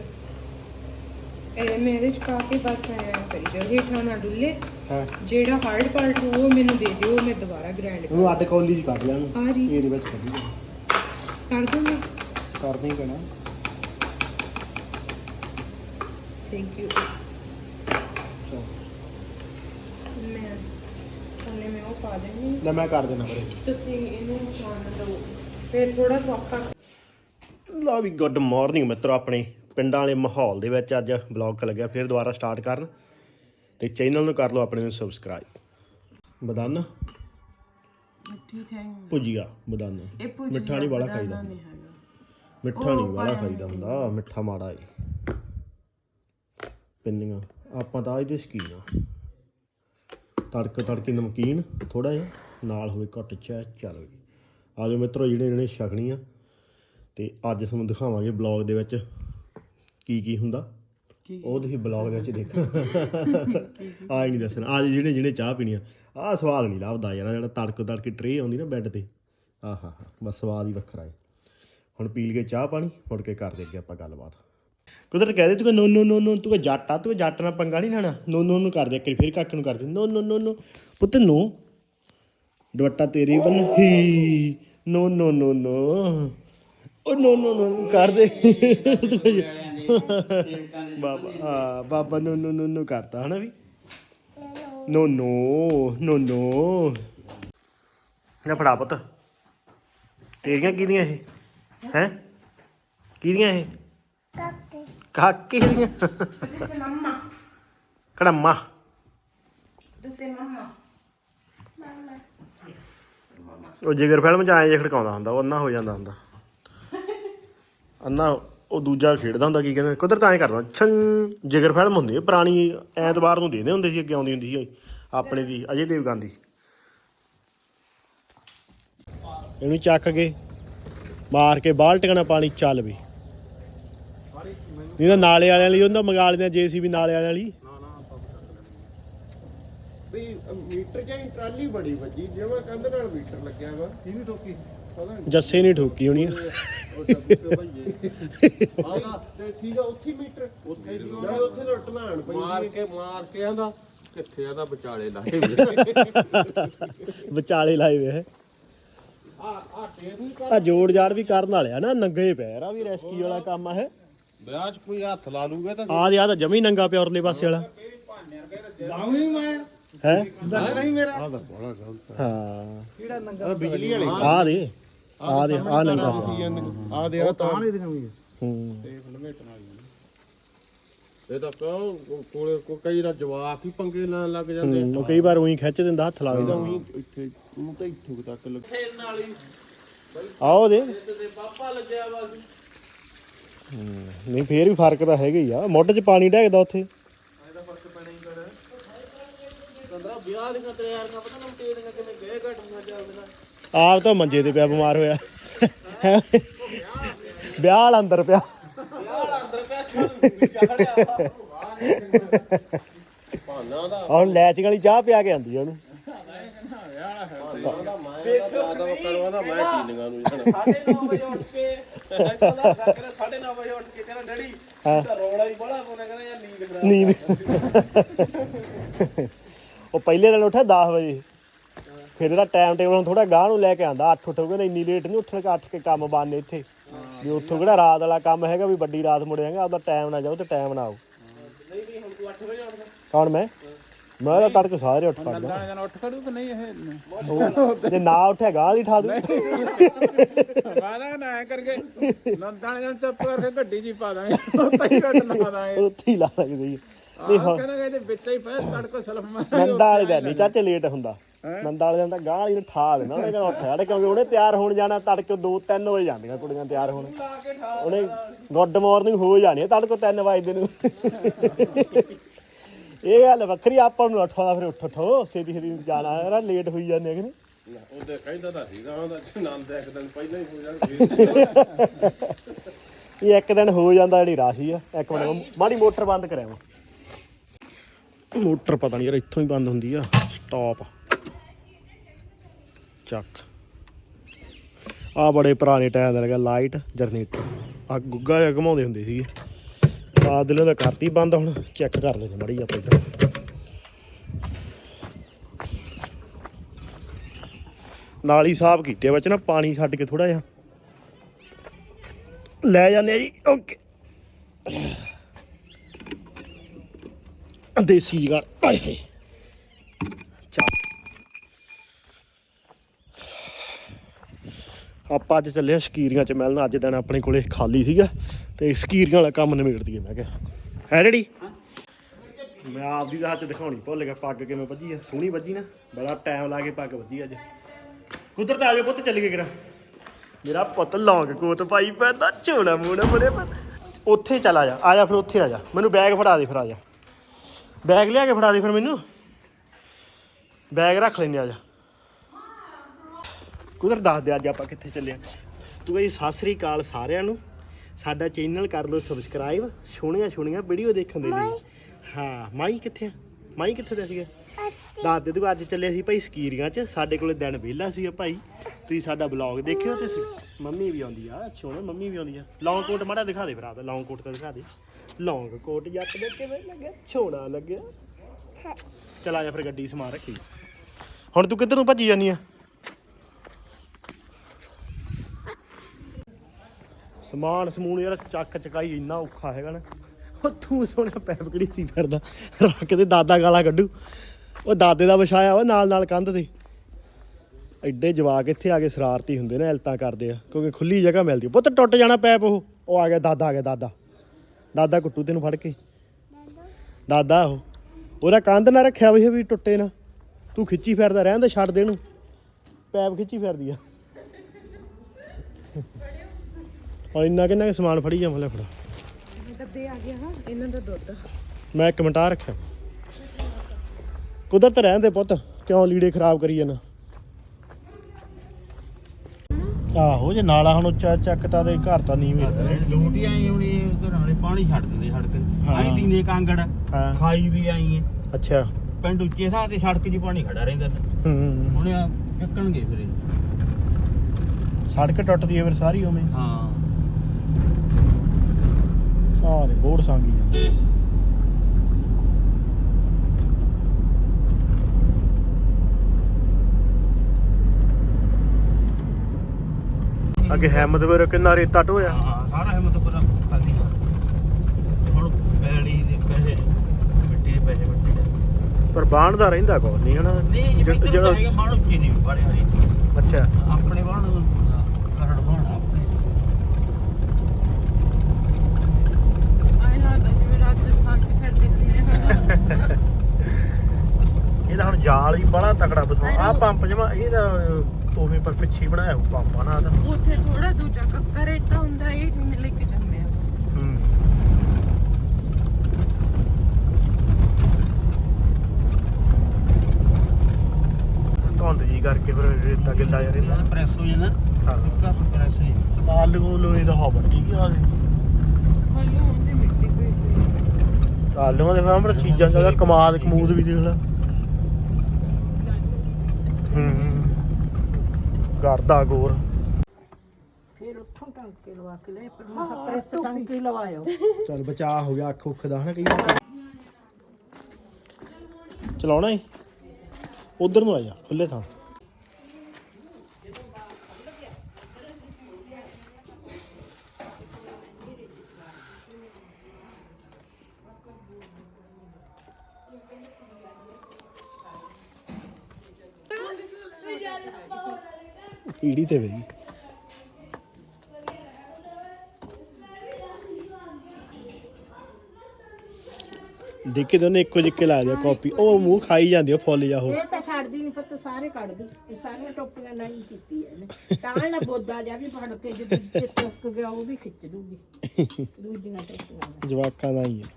S2: ਇਹ ਮੈਂ ਇਹਦੇ ਚ ਪਾ ਕੇ ਬਸ ਐਂ ਕਰੀ ਜਾ ਹੇਠਾਂ ਨਾ ਡੁੱਲੇ।
S1: ਹਾਂ।
S2: ਜਿਹੜਾ ਹਾਰਡ ਪਾਰਟ ਉਹ ਮੈਨੂੰ ਦੇ ਦਿਓ ਮੈਂ ਦੁਬਾਰਾ ਗ੍ਰਾਈਂਡ
S1: ਉਹਨੂੰ ਅੱਡ ਕੌਲੀ ਚ ਕੱਢ ਲੈਣ।
S2: ਆ ਰਹੀ।
S1: ਇਹਦੇ ਵਿੱਚ ਕੱਢੀ ਜਾਣਾ।
S2: ਕਰ ਦੂੰਗੀ
S1: ਕਰਨਾ ਹੀ ਪੈਣਾ।
S2: ਥੈਂਕ ਯੂ
S1: ਚਲੋ।
S2: ਮੈਂ ਥੱਲੇ ਮੈਂ ਉਹ ਪਾ ਦੇਣੀ।
S1: ਲੈ ਮੈਂ ਕਰ ਦੇਣਾ ਫਿਰ।
S2: ਤੁਸੀਂ ਇਹਨੂੰ ਛਾਣ ਲਓ। ਫਿਰ ਥੋੜਾ ਸੌਫਟ
S1: ਲਾ ਵੀ ਗੁੱਡ ਮਾਰਨਿੰਗ ਮਿੱਤਰੋ ਆਪਣੇ ਪਿੰਡਾਂ ਵਾਲੇ ਮਾਹੌਲ ਦੇ ਵਿੱਚ ਅੱਜ ਬਲੌਗ ਲੱਗਿਆ ਫਿਰ ਦੁਬਾਰਾ ਸਟਾਰਟ ਕਰਨ। ਤੇ ਚੈਨਲ ਨੂੰ ਕਰ ਲਓ ਆਪਣੇ ਨੂੰ ਸਬਸਕ੍ਰਾਈਬ ਬਦਾਨਾ ਭੁਜੀਆ ਬਦਾਨਾ
S2: ਇਹ
S1: ਮਿੱਠਾ ਨਹੀਂ ਵਾਲਾ ਖਾਈਦਾ।
S2: ਹੈਗਾ।
S1: ਮਿੱਠਾ ਨਹੀਂ ਵਾਲਾ ਖਾਈਦਾ ਹੁੰਦਾ ਮਿੱਠਾ ਮਾੜਾ ਏ। ਪਿੰਨੀਆਂ ਆਪਾਂ ਤਾਂ ਇਹਦੇ ਸ਼ਕੀਨ ਆ? ਤੜਕ ਤੜਕੀ ਨਮਕੀਨ ਥੋੜਾ ਜਿਹਾ ਨਾਲ ਹੋਵੇ ਘੱਟ ਚਾ ਚੱਲ ਜੀ ਆਜੋ ਮਿੱਤਰੋ ਜਿਹੜੇ ਜਿਹੜੇ ਛਕਣੀ ਆ ਤੇ ਅੱਜ ਤੁਹਾਨੂੰ ਦਿਖਾਵਾਂਗੇ ਬਲੌਗ ਦੇ ਵਿੱਚ ਕੀ ਕੀ ਹੁੰਦਾ। ਉਹ ਤੁਸੀਂ ਬਲੌਗ ਦੇ ਵਿੱਚ ਦੇਖਣਾ ਆ ਨਹੀਂ ਦੱਸਣਾ। ਆ ਜਿਹੜੇ ਜਿਹੜੇ ਚਾਹ ਪੀਣੀ ਆ ਆਹ ਸਵਾਦ ਨਹੀਂ ਲੱਭਦਾ ਯਾਰ ਜਿਹੜਾ ਤੜਕ ਤੜਕ ਟਰੇ ਆਉਂਦੀ ਨਾ ਬੈੱਡ ਤੇ। ਆਹਾ ਬਸ ਸਵਾਦ ਹੀ ਵੱਖਰਾ ਹੈ ਹੁਣ ਪੀ ਲਈਏ ਚਾਹ ਪਾਣੀ ਮੁੜ ਕੇ ਕਰਦੇ ਅੱਗੇ ਆਪਾਂ ਗੱਲਬਾਤ। ਕੁਦਰਤ ਕਹਦੇ ਤੂੰ ਨੋ ਨੋ ਨੋ ਨੋ ਤੂੰ ਜੱਟ ਆ ਤੂੰ ਜੱਟ ਨਾਲ ਪੰਗਾ ਨਹੀਂ ਲੈਣਾ? ਨੋ ਨੋ ਨੂੰ ਕਰਦੇ ਇੱਕ ਫਿਰ ਕਾਕੇ ਨੂੰ ਕਰਦੇ। ਨੋ ਨੋ ਨੋ ਨੋ। ਪੁੱਤ ਨੋ। ਦੁਪੱਟਾ ਤੇਰੀ ਹੀ। ਨੋ ਨੋ ਨੋ ਨੋ ਉਹ ਨੋ ਨੋ ਨੋ ਕਰਦੇ ਬਾਬਾ ਆ ਬਾਬਾ ਨੋ ਨੋ ਨੋ ਨੋ ਕਰਤਾ ਹਨਾ ਵੀ? ਨੋ ਨੋ ਨੋ ਨੋ ਨਾ ਫੜਾ ਪੁੱਤ। ਤੇਰੀਆਂ ਕਿਹਦੀਆਂ ਇਹ? ਹੈ? ਕਿਹਦੀਆਂ ਇਹ? ਕਾਕੇ ਦੀਆਂ।
S2: ਤੁਸੀਂ ਮੰਮਾ।
S1: ਕੜਮਾ
S2: ਤੁਸੀਂ ਮੰਮਾ।
S1: ਉਹ ਜਿਗਰ ਫਿਲਮ ਚ ਆਏ ਜੇ ਖੜਕਾਉਂਦਾ ਹੁੰਦਾ, ਉਹ ਅੰਨਾ ਹੋ ਜਾਂਦਾ ਹੁੰਦਾ। ਅੰਨਾ ਉਹ ਦੂਜਾ ਖੇਡਦਾ ਹੁੰਦਾ, ਕੀ ਕਹਿੰਦੇ ਕੁਦਰਤ ਐਂ ਕਰਦਾ, ਛੰ ਜਿਗਰ ਫਿਲਮ ਹੁੰਦੀ ਹੈ, ਪੁਰਾਣੀ ਐਤਵਾਰ ਨੂੰ ਦੇਖਦੇ ਹੁੰਦੇ ਸੀ, ਅੱਗੇ ਆਉਂਦੀ ਹੁੰਦੀ ਸੀ, ਆਪਣੇ ਦੀ ਅਜੇ ਦੇਵਗਨ ਦੀ ਇਹਨੂੰ ਚੱਕ ਕੇ ਮਾਰ ਕੇ ਬਾਲਟੀਆਂ ਨਾਲ ਪਾਣੀ, ਚੱਲ ਵੀ। ਨਹੀਂ ਤਾਂ ਨਾਲੇ ਵਾਲਿਆਂ ਲਈ ਉਹਦਾ ਮੰਗਾ ਲੈਂਦੇ ਜੇਸੀਬੀ ਨਾਲੇ ਵਾਲਿਆਂ ਲਈ।
S3: ਵੀ ਮੀਟਰ ਜਾਂ ਟਰਾਲੀ ਬੜੀ ਵੱਜੀ ਜਿਵੇਂ ਕੰਧ ਨਾਲ ਮੀਟਰ ਲੱਗਿਆ ਵਾ। ਇਹ ਵੀ ਠੋਕੀ। ਪਤਾ ਨਹੀਂ।
S1: ਜੱਸੇ ਨਹੀਂ ਠੋਕੀ ਹੋਣੀ ਆ।
S3: ਉਹ ਡੱਬੇ ਤੇ ਭਈਏ ਆਉਂਦਾ ਤੇ ਸੀਗਾ ਉੱਥੇ ਹੀ ਮੀਟਰ। ਉੱਥੇ ਹੀ ਉੱਥੇ ਤੋਂ ਢਲਾਣ ਪਈ ਮਾਰ ਕੇ ਮਾਰ ਕੇ ਆਂਦਾ ਕਿੱਥੇ ਆਂਦਾ ਵਿਚਾਲੇ ਲਾਏ
S1: ਵਿਚਾਲੇ ਲਾਏ ਵੇ ਹੈ
S3: ਆ ਆ ਟੇਬਲ ਕਰ।
S1: ਆ ਜੋੜ ਜਾੜ ਵੀ ਕਰਨ ਵਾਲਿਆ ਨਾ ਨੰਗੇ ਪੈਰ ਆ ਵੀ ਰੈਸਕਿਊ ਵਾਲਾ ਕੰਮ ਆ ਹੈ
S3: ਵਿਆਹ 'ਚ ਕੋਈ ਹੱਥ ਲਾ ਲੂਗਾ ਤਾਂ
S1: ਆ ਦੇ ਆ ਤਾਂ ਜਮੀ ਨੰਗਾ ਪਿਆ ਉਰਲੇ ਪਾਸੇ ਵਾਲਾ।
S3: ਲਾਉਂ ਮੈਂ।
S1: ਹੈ?
S3: ਨਹੀਂ ਮੇਰਾ। ਆ ਤਾਂ ਬੜਾ ਗਲਤ
S1: ਹਾਂ।
S3: ਕਿਹੜਾ ਨੰਗਾ ਬਿਜਲੀ ਵਾਲੀ।
S1: ਆ ਦੇ ਆ ਦੇ ਆ ਨੰਗਾ ਪਿਆ।
S3: ਆ ਦੇ ਆ ਤਾਂ
S1: ਹੂੰ।
S3: ਇਹ ਤਾਂ ਕਿਉਂ? ਕੋਲੇ ਕੋ ਕਈ ਨਾ ਜਵਾਕ ਹੀ ਪੰਗੇ ਲੈਣ ਲੱਗ ਜਾਂਦੇ
S1: ਹੂੰ, ਉਹ ਕਈ ਵਾਰ ਉਹੀ ਖਿੱਚ ਦਿੰਦਾ ਹੱਥ ਲਾ ਦਿੰਦਾ।
S3: ਉਹੀ ਇੱਥੇ ਨੂੰ ਤਾਂ ਇੱਥੋਂ ਕੁ ਤੱਕ ਲੱਗ
S1: ਆਓ ਦੇ।
S3: ਤੇ ਪਾਪਾ ਲੱਗਿਆ ਵਾ। ਸੀ
S1: ਨਹੀਂ ਫੇਰ ਵੀ ਫ਼ਰਕ ਤਾਂ ਹੈਗਾ ਹੀ ਆ। ਮੁੱਢ 'ਚ ਪਾਣੀ ਡੈਗਦਾ ਉੱਥੇ।
S3: ਵਿਆਹ ਨਾ ਪਤਾ ਕਿਵੇਂ ਗਏ ਚੱਲਦਾ
S1: ਆਪ ਤਾਂ ਮੰਜੇ ਤੇ ਪਿਆ ਬਿਮਾਰ ਹੋਇਆ। ਵਿਆਹ ਵਾਲਾ ਅੰਦਰ ਪਿਆ।
S3: ਭਾਨਾ ਦਾ।
S1: ਹੁਣ ਲੈਚਿੰਗ ਵਾਲੀ ਚਾਹ ਪਿਆ ਕੇ ਆਂਦੀ ਉਹਨੂੰ।
S3: ਭਾਨਾ ਦਾ ਮੈਂ ਦਾ ਆਦਾ ਕਰਵਾਦਾ ਮੈਂ ਪੀਲੀਆਂ ਨੂੰ ਜਾਣਾ
S4: ਸਾਢੇ 9 ਵਜੇ ਉੱਠ ਕੇ ਇੱਥੋਂ ਦਾ ਕਹਿੰਦਾ ਸਾਢੇ 9 ਵਜੇ ਉੱਠ ਕੇ ਕਹਿੰਦਾ ਡੈਡੀ ਤਾਂ ਰੋਲਾ ਹੀ ਬੜਾ ਪਾਉਣਾ ਕਹਿੰਦਾ ਯਾਰ ਨੀਂਦ ਖਰਾਬ
S1: ਨੀਂਦ। ਉਹ ਪਹਿਲੇ ਦਿਨ ਉੱਠਿਆ 10 ਵਜੇ। ਫਿਰ ਇਹਦਾ ਟਾਈਮ ਟੇਬਲ ਹੁਣ ਥੋੜਾ ਗਾਹ ਨੂੰ ਲੈ ਕੇ ਆਂਦਾ 8 ਉੱਠੋਗੇ ਨਾ ਇੰਨੀ ਲੇਟ ਨਹੀਂ ਉੱਠਣ ਕੇ 8 ਕੇ ਕੰਮ ਬਾਨੇ ਇੱਥੇ। ਵੀ ਉੱਥੋਂ ਕਿਹੜਾ ਰਾਤ ਵਾਲਾ ਕੰਮ ਹੈਗਾ ਵੀ ਵੱਡੀ ਰਾਤ ਮੁੜਿਆਂਗੇ ਆਪਦਾ ਟਾਈਮ ਨਾ ਜਾਓ ਤੇ ਟਾਈਮ ਨਾ ਆਓ।
S4: ਨਹੀਂ ਨਹੀਂ ਹੁਣ ਤੂੰ 8 ਵਜੇ ਉੱਠਦਾ
S1: ਕੌਣ ਮੈਂ? ਮੈਂ ਤਾਂ ਤੜਕੇ ਸਾਰੇ ਉੱਠ ਪੜਦਾ
S4: ਦਾਣੇ ਉੱਠ ਖੜੂ ਕਿ ਨਹੀਂ ਇਹ?
S1: ਜੇ ਨਾ ਉੱਠਿਆ ਗਾਹ ਦੀ ਠਾ ਦੂ।
S4: ਵਾਦਾ ਨਾ ਐ ਕਰਕੇ ਦਾਣੇ ਦਾਣੇ ਚੱਪ ਕਰਕੇ ਗੱਡੀ 'ਚ ਹੀ ਪਾ ਦਾਂਗੇ। ਉੱਤੇ ਹੀ ਲਾ ਦਾਂਗੇ
S1: ਉੱਥੇ ਹੀ ਲਾ ਸਕਦੇ
S4: ਆਹ ਕਹਿੰਦਾ ਇਹਦੇ ਵਿੱਚ ਹੀ ਪੈ ਤੜਕੋ ਸਲਫ ਮਾਰ
S1: ਨੰਦਾ ਵਾਲੇ ਦਾ ਨਹੀਂ ਚਾਚੇ ਲੇਟ ਹੁੰਦਾ। ਨੰਦਾ ਵਾਲੇ ਦਾ ਗਾਹ ਵਾਲੀ ਨੂੰ ਠਾ ਦੇਣਾ ਉਹਨੇ ਕਹਿੰਦਾ ਉੱਠ ਖੜ ਕਿਉਂਕਿ ਉਹਨੇ ਤਿਆਰ ਹੋਣ ਜਾਣਾ ਤੜਕੇ 2-3 ਵਜੇ ਜਾਂਦੀਆਂ ਕੁੜੀਆਂ ਤਿਆਰ ਹੋਣ। ਉਹਨੇ ਗੁੱਡ ਮਾਰਨਿੰਗ ਹੋ ਜਾਣੀ ਹੈ ਤੜਕੋ 3 ਵਜੇ ਨੂੰ। ਇਹ ਗੱਲ ਵੱਖਰੀ ਆਪਾਂ ਨੂੰ ਉੱਠਦਾ ਫਿਰ ਉੱਠ ਠੋ ਛੇਤੀ ਛੇਤੀ ਜਾਣਾ ਹੈ ਨਾ ਲੇਟ ਹੋਈ ਜਾਂਦੇ ਕਿ ਨਹੀਂ?
S3: ਉਹਦੇ ਕਹਿੰਦਾ ਤਾਂ ਸੀਗਾ ਉਹਦਾ ਨੰਦ ਇੱਕ ਦਿਨ ਪਹਿਲਾਂ ਹੀ ਹੋ ਜਾਣਾ।
S1: ਇਹ ਇੱਕ ਦਿਨ ਹੋ ਜਾਂਦਾ ਜਿਹੜੀ ਰਾਸ਼ੀ ਆ। ਇੱਕ ਮਿੰਟ ਮਾੜੀ ਮੋਟਰ ਬੰਦ ਕਰਿਆ ਮੋਟਰ ਪਤਾ ਨਹੀਂ ਯਾਰ, ਇੱਥੋਂ ਹੀ ਬੰਦ ਹੁੰਦੀ ਆ। ਸਟਾਪ ਚੱਕ। ਆ ਬੜੇ ਪੁਰਾਣੇ ਟਾਇਰ ਦਾ ਲੱਗਾ ਲਾਈਟ ਜਨਰੇਟਰ ਆ ਗੁੱਗਾ ਜਿਹਾ ਘਮਾਉਂਦੇ ਹੁੰਦੇ ਸੀਗੇ। ਆ ਦਿਲੋਂ ਦਾ ਕਰਤੀ ਬੰਦ ਹੁਣ ਚੈੱਕ ਕਰ ਲੈਣੇ ਮੜੀ ਆਪਾਂ ਇੱਧਰ ਨਾਲ ਹੀ ਸਾਫ਼ ਕੀਤੇ ਵਿੱਚ ਨਾ, ਪਾਣੀ ਛੱਡ ਕੇ ਥੋੜਾ ਜਿਹਾ। ਲੈ ਜਾਂਦੇ ਆ ਜੀ, ਓਕੇ। ਦੇਸੀ ਗਾਰ ਆਏ ਹਾਏ। ਆਪਾਂ ਅੱਜ ਚੱਲੇ ਸਕੀਰੀਆਂ ਚ। ਮਿਲਣ ਅੱਜ ਦਿਨ ਆਪਣੇ ਕੋਲੇ ਖਾਲੀ ਸੀਗਾ ਤੇ ਸਕੀਰੀਆਂ ਵਾਲਾ ਕੰਮ ਨਿਬੇੜ ਦਈਏ, ਮੈਂ ਕਿਹਾ। ਹੈ ਰੈਡੀ? ਮੈਂ ਆਪਦੀ ਦਾ ਹੱਥ ਦਿਖਾਉਣੀ, ਭੁੱਲ ਗਿਆ। ਪੱਗ ਕਿਵੇਂ ਵੱਜੀ ਆ? ਸੋਹਣੀ ਵੱਜੀ ਨਾ। ਬੜਾ ਟਾਈਮ ਲਾ ਕੇ ਪੱਗ ਵੱਜੀ ਅੱਜ। ਕੁਦਰਤ ਆ ਜਾ ਪੁੱਤ ਚੱਲ ਕੇ ਕਰਾ ਮੇਰਾ ਪੁੱਤ ਲੌਂਗ ਕੋਤ ਪਾਈ ਪੈਂਦਾ, ਝੋਲਾ ਮੂੜਾ ਬੜੇ ਉੱਥੇ ਚਲਾ ਜਾ। ਆ ਜਾ ਫਿਰ ਉੱਥੇ ਆ ਜਾ। ਮੈਨੂੰ ਬੈਗ ਫੜਾ ਦੇ ਫਿਰ, ਆ ਜਾ। ਬੈਗ ਲਿਆ ਕੇ ਫੜਾ ਦੇ ਫਿਰ ਮੈਨੂੰ। ਬੈਗ ਰੱਖ ਲੈਨੇ ਆ ਜਾ। ਕੁਦਰ ਦੱਸ ਦੇ ਅੱਜ ਆਪਾਂ ਕਿੱਥੇ ਚੱਲੇ ਆ। ਤੂੰ ਕਹੀ ਸਤਿ ਸ੍ਰੀ ਅਕਾਲ ਸਾਰਿਆਂ ਨੂੰ। ਸਾਡਾ ਚੈਨਲ ਕਰ ਲਓ ਸਬਸਕ੍ਰਾਈਬ ਸੋਹਣੀਆਂ ਸੋਹਣੀਆਂ ਵੀਡੀਓ ਦੇਖਣ ਦੇ ਲਈ। ਹਾਂ ਮਾਈ ਕਿੱਥੇ ਆ? ਮਾਈ ਕਿੱਥੇ ਦਾ ਸੀਗਾ? ਦੱਸ ਦੇ, ਤੂੰ ਅੱਜ ਚੱਲੇ ਸੀ ਭਾਈ ਸਕੀਰੀਆਂ 'ਚ, ਸਾਡੇ ਕੋਲੇ ਦਿਨ ਵਿਹਲਾ ਸੀ ਭਾਈ। ਤੁਸੀਂ ਸਾਡਾ ਬਲੌਗ ਦੇਖਿਓ ਤੇ ਸ- ਮੰਮੀ ਵੀ ਆਉਂਦੀ ਆ ਸੋਹਣਾ ਮੰਮੀ ਵੀ ਆਉਂਦੀ ਆ। ਲੌਂਗ ਕੋਟ ਮਾੜਾ ਦਿਖਾ ਦੇ ਭਰਾ ਦਾ ਲੌਂਗ ਕੋਟ ਤਾਂ ਦਿਖਾ ਦੇ। ਲੌਂਗ ਕੋਟ ਜੱਟ ਦੇ ਕਿਵੇਂ ਲੱਗਿਆ ਛੋੜਾ ਲੱਗਿਆ। ਚਲ ਆ ਜਾ ਫਿਰ ਗੱਡੀ ਸਮਾਨ ਰੱਖੀ। ਹੁਣ ਤੂੰ ਕਿੱਧਰ ਨੂੰ ਭੱਜੀ ਜਾਨੀ ਆ? ਸਮਾਨ ਸਮੂਨ ਯਾਰ ਚੱਕ ਚਕਾਈ ਇੰਨਾ ਔਖਾ ਹੈਗਾ ਨਾ। ਉਹ ਤੂੰ ਸੋਹਣਾ ਪੈਪ ਕਿਹੜੀ ਸੀ ਫਿਰਦਾ, ਰੱਖ ਕੇ ਤੇ ਦਾਦਾ ਗਾਲਾਂ ਕੱਢੂ। ਉਹ ਦਾਦੇ ਦਾ ਵਿਛਾਇਆ ਉਹ ਨਾਲ ਨਾਲ ਕੰਧ ਤੇ। ਐਡੇ ਜਵਾਕ ਇੱਥੇ ਆ ਕੇ ਸ਼ਰਾਰਤੀ ਹੁੰਦੇ ਨੇ ਐਲਤਾਂ ਕਰਦੇ ਆ ਕਿਉਂਕਿ ਖੁੱਲੀ ਜਗ੍ਹਾ ਮਿਲਦੀ। ਪੁੱਤ ਟੁੱਟ ਜਾਣਾ ਪੈਪ ਉਹ। ਉਹ ਆ ਗਿਆ ਦਾਦਾ ਆ ਗਿਆ ਦਾਦਾ। ਦਾਦਾ ਕੁੱਟੂ ਤੈਨੂੰ ਫੜ ਕੇ। ਦਾਦਾ ਉਹ। ਉਹਦਾ ਕੰਧ ਨਾ ਰੱਖਿਆ ਵੀ ਵੀ ਟੁੱਟੇ ਨਾ। ਤੂੰ ਖਿੱਚੀ ਫਿਰਦਾ ਰਹਿਣ ਦੇ ਛੱਡ ਦੇ ਇਹਨੂੰ ਪੈਪ ਖਿੱਚੀ ਫਿਰਦੀ ਆ। ਔਰ ਇੰਨਾ ਕਿੰਨਾ ਕੁ ਸਮਾਨ ਫੜੀ ਜਾਵਾਂ ਲੈ ਫੜਾ।
S2: ਡੱਬੇ ਆ ਗਿਆ ਹਾਂ ਇਹਨਾਂ ਦਾ ਦੁੱਧ।
S1: ਮੈਂ ਇੱਕ ਮਿੰਟ ਆ ਰੱਖਿਆ। ਕੁਦਰਤ ਰਹਿਣ ਦੇ ਪੁੱਤ ਕਿਉਂ ਲੀੜੇ ਖਰਾਬ ਕਰੀ ਜਾਣਾ? ਆਹੋ ਜੇ ਨਾਲਾ ਹੁਣ ਉੱਚਾ ਚੱਕਤਾ ਤੇ ਘਰ ਤਾਂ ਨੀਵੇਂ
S3: ਲੋਟੀ ਆਈ ਹੁਣ ਉਧਰ ਹਲੇ ਪਾਣੀ ਛੱਡ ਦਿੰਦੇ ਸੜਕ
S1: ਹਾਂ।
S3: ਆਈ ਦੀਨੇ ਕਾਂਗੜ
S1: ਹਾਂ।
S3: ਖਾਈ ਵੀ ਆਈ ਹੈ
S1: ਅੱਛਾ।
S3: ਪਿੰਡ ਉੱਚੇ ਥਾਂ ਤੇ ਸੜਕ 'ਚ ਪਾਣੀ ਖੜਾ ਰਹਿੰਦਾ
S1: ਹੂੰ
S3: ਹੁਣ ਆ ਚੱਕਣਗੇ ਫਿਰ ਇਹ।
S1: ਸੜਕ ਟੁੱਟਦੀ ਹੈ ਫਿਰ ਸਾਰੀ ਉਵੇਂ।
S3: ਹਾਂ।
S1: ਆਹ ਰੇ ਬੋੜ ਸੰਗੀ ਜਾਂਦੀ ਅੱਗੇ ਹੈਮਦਵਰ ਕਿੰਨਾ ਰੇਤਾ ਢੋਇਆ
S3: ਹਾਂ ਸਾਰਾ ਹਿੰਮਤਪੁਰਾ ਖਾਲੀ ਆ। ਹੁਣ ਪੈਲੀ ਦੇ ਪੈਸੇ ਮਿੱਟੀ ਦੇ ਪੈਸੇ ਮਿੱਟੀ ਦੇ।
S1: ਪਰ ਬਾਣ ਦਾ ਰਹਿੰਦਾ ਕੋਈ ਨਹੀਂ ਹਨਾ?
S3: ਨਹੀਂ
S1: ਜਿਹੜਾ-
S3: ਇੱਧਰ
S1: ਜਿਹੜਾ-
S3: ਤਾਂ ਹੈਗਾ ਉੱਚੀ ਨਹੀਂ ਬੜੇ ਹਰੀ।
S1: ਅੱਛਾ।
S3: ਆਪਣੇ ਬਾਣ ਕਰੜ ਆਪਣੇ।
S2: ਹਾਂ
S1: ਇਹਦਾ ਹੁਣ ਜਾਲ ਹੀ ਬੜਾ ਤਕੜਾ ਬਸਾ ਆ ਪੰਪ ਜਮਾ ਇਹਦਾ ਉਵੇਂ ਪਰ ਪਿੱਛੇ ਬਣਾਇਆ ਹੋ ਪੰਪ ਆ ਨਾ ਇਹਦਾ
S2: ਉੱਥੇ ਥੋੜਾ ਦੂਜਾ ਕੱਕਰ ਏਦਾਂ ਹੁੰਦਾ ਇਹ ਜਿਵੇਂ ਲੈ ਕੇ ਜੰਮਿਆ
S1: ਹੂੰ। ਧੁੰਦ ਜੀ ਕਰਕੇ ਫਿਰ ਰੇਤਾ ਗਿੱਲਾ ਜਿਹਾ ਰਹਿੰਦਾ।
S3: ਪ੍ਰੈਸ ਹੋ ਜਾਂਦਾ।
S1: ਹਾਂ।
S3: ਘਰ ਪ੍ਰੈਸ ਨਹੀਂ
S1: ਆਲੂ ਲੋਹੇ ਦਾ ਹਵਾ ਠੀਕ ਆ ਆਲੂਆਂ ਦੇ ਫਾਰਮ ਪਰ ਚੀਜ਼ਾਂ ਦਾ ਕਮਾਦ ਕਮੂਦ ਵੀ ਦੇਖ ਲੈ ਹੂੰ ਘਰ ਦਾ ਗੋਰ।
S5: ਫਿਰ ਉੱਥੋਂ ਟੰਕੇ ਲਵਾ ਕੇ ਲੈ ਪਰ ਮੈਂ ਕਿਹਾ ਪ੍ਰੈਸ ਟੰਕੇ ਲਵਾਇਓ।
S1: ਚੱਲ ਬਚਾ ਹੋ ਗਿਆ ਅੱਖ ਉੱਖ ਦਾ ਹਨਾ ਕਈ ਵਾਰ। ਚਲਾਉਣਾ ਹੀ ਉਧਰ ਨੂੰ ਆ ਜਾ ਖੁੱਲੇ ਥਾਂ। ਕੀੜੀ ਤੇ ਵੇਗੀ ਦੇਖੇ ਦੋਨੇ ਇੱਕੋ ਜਿੱਕੇ ਲਾ ਦਿਆ ਕਾਪੀ ਉਹ ਮੂੰਹ ਖਾਈ ਜਾਂਦੀ ਉਹ ਫੁੱਲ ਜਾ ਉਹ।
S5: ਇਹ ਤਾਂ ਛੱਡਦੀ ਨਹੀਂ ਪੁੱਤ ਸਾਰੇ ਕੱਢ ਦੂ। ਇਹ ਸਾਰੀਆਂ ਟੋਪੀਆਂ ਨਹੀਂ ਕੀਤੀ ਇਹਨੇ। ਤਾਂ ਨਾ ਬੋਦਾ ਜਾ ਵੀ ਫੜ ਕੇ ਜੇ ਟੁੱਕ ਗਿਆ ਉਹ ਵੀ ਖਿੱਚ ਦੂਗੀ। ਦੂਜੀਆਂ ਟੋਪੀਆਂ
S1: ਜਵਾਕਾਂ ਦਾ ਹੀ ਹੈ